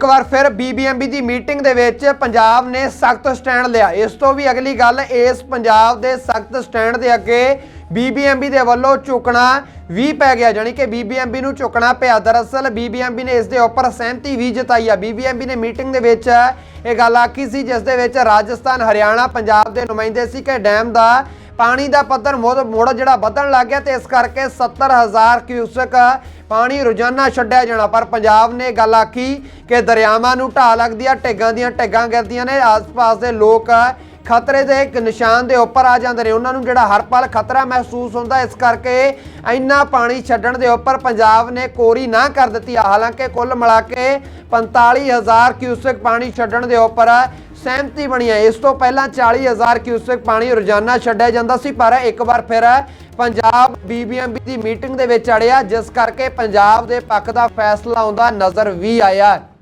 ਇੱਕ ਵਾਰ ਫਿਰ ਬੀਬੀਐਮਬੀ ਦੀ ਮੀਟਿੰਗ ਦੇ ਵਿੱਚ ਪੰਜਾਬ ਨੇ ਸਖਤ ਸਟੈਂਡ ਲਿਆ। ਇਸ ਤੋਂ ਵੀ ਅਗਲੀ ਗੱਲ, ਇਸ ਪੰਜਾਬ ਦੇ ਸਖਤ ਸਟੈਂਡ ਦੇ ਅੱਗੇ ਬੀਬੀਐਮਬੀ ਦੇ ਵੱਲੋਂ ਝੁਕਣਾ ਵੀ ਪੈ ਗਿਆ। ਜਾਣੀ ਕਿ ਬੀਬੀਐਮਬੀ ਨੂੰ ਝੁਕਣਾ ਪਿਆ। ਦਰਅਸਲ ਬੀਬੀਐਮਬੀ ਨੇ ਇਸ ਦੇ ਉੱਪਰ ਸਹਿਮਤੀ ਵੀ ਜਤਾਈ ਆ। ਬੀਬੀਐਮਬੀ ਨੇ ਮੀਟਿੰਗ ਦੇ ਵਿੱਚ ਇਹ ਗੱਲ ਆਖੀ ਸੀ, ਜਿਸ ਦੇ ਵਿੱਚ ਰਾਜਸਥਾਨ, ਹਰਿਆਣਾ, ਪੰਜਾਬ ਦੇ ਨੁਮਾਇੰਦੇ ਸੀ ਕਿ ਡੈਮ ਦਾ ਪਾਣੀ ਦਾ ਪੱਧਰ ਮੁੜ ਮੁੜ ਜਿਹੜਾ ਵਧਣ ਲੱਗ ਗਿਆ ਤੇ ਇਸ ਕਰਕੇ 70000 ਕਿਊਸਕ ਪਾਣੀ ਰੋਜ਼ਾਨਾ ਛੱਡਿਆ ਜਾਣਾ। ਪਰ ਪੰਜਾਬ ਨੇ ਗੱਲ ਆਖੀ ਕਿ ਦਰਿਆਵਾਂ ਨੂੰ ਢਾਹ ਲੱਗਦੀ ਆ, ਢੇਗਾਂ ਦੀਆਂ ਢੇਗਾਂ ਗਿਰਦੀਆਂ ਨੇ। ਆਸ-ਪਾਸ ਦੇ ਲੋਕ ਖਤਰੇ ਦੇ ਇੱਕ ਨਿਸ਼ਾਨ ਦੇ ਉੱਪਰ ਆ ਜਾਂਦੇ ਨੇ। ਉਹਨਾਂ ਨੂੰ ਜਿਹੜਾ ਹਰ ਪਲ ਖਤਰਾ ਮਹਿਸੂਸ ਹੁੰਦਾ, ਇਸ ਕਰਕੇ ਇੰਨਾ ਪਾਣੀ ਛੱਡਣ ਦੇ ਉੱਪਰ ਪੰਜਾਬ ਨੇ ਕੋਰੀ ਨਾ ਕਰ ਦਿੱਤੀ ਹਾਲਾਂਕਿ ਕੁੱਲ ਮਿਲਾ ਕੇ 45000 ਕਿਊਸਕ ਪਾਣੀ ਛੱਡਣ ਦੇ ਉੱਪਰ ਸਹਿਮਤੀ ਬਣੀ ਹੈ। ਇਸ ਤੋਂ ਪਹਿਲਾਂ 40000 ਕਿਊਸਕ ਪਾਣੀ ਰੋਜ਼ਾਨਾ ਛੱਡਿਆ ਜਾਂਦਾ ਸੀ, ਪਰ ਇੱਕ ਵਾਰ ਫਿਰ ਪੰਜਾਬ ਬੀਬੀਐਮਬੀ ਦੀ ਮੀਟਿੰਗ ਦੇ ਵਿੱਚ ਅੜਿਆ, ਜਿਸ ਕਰਕੇ ਪੰਜਾਬ ਦੇ ਪੱਖ ਦਾ ਫੈਸਲਾ ਆਉਂਦਾ ਨਜ਼ਰ ਵੀ ਆਇਆ।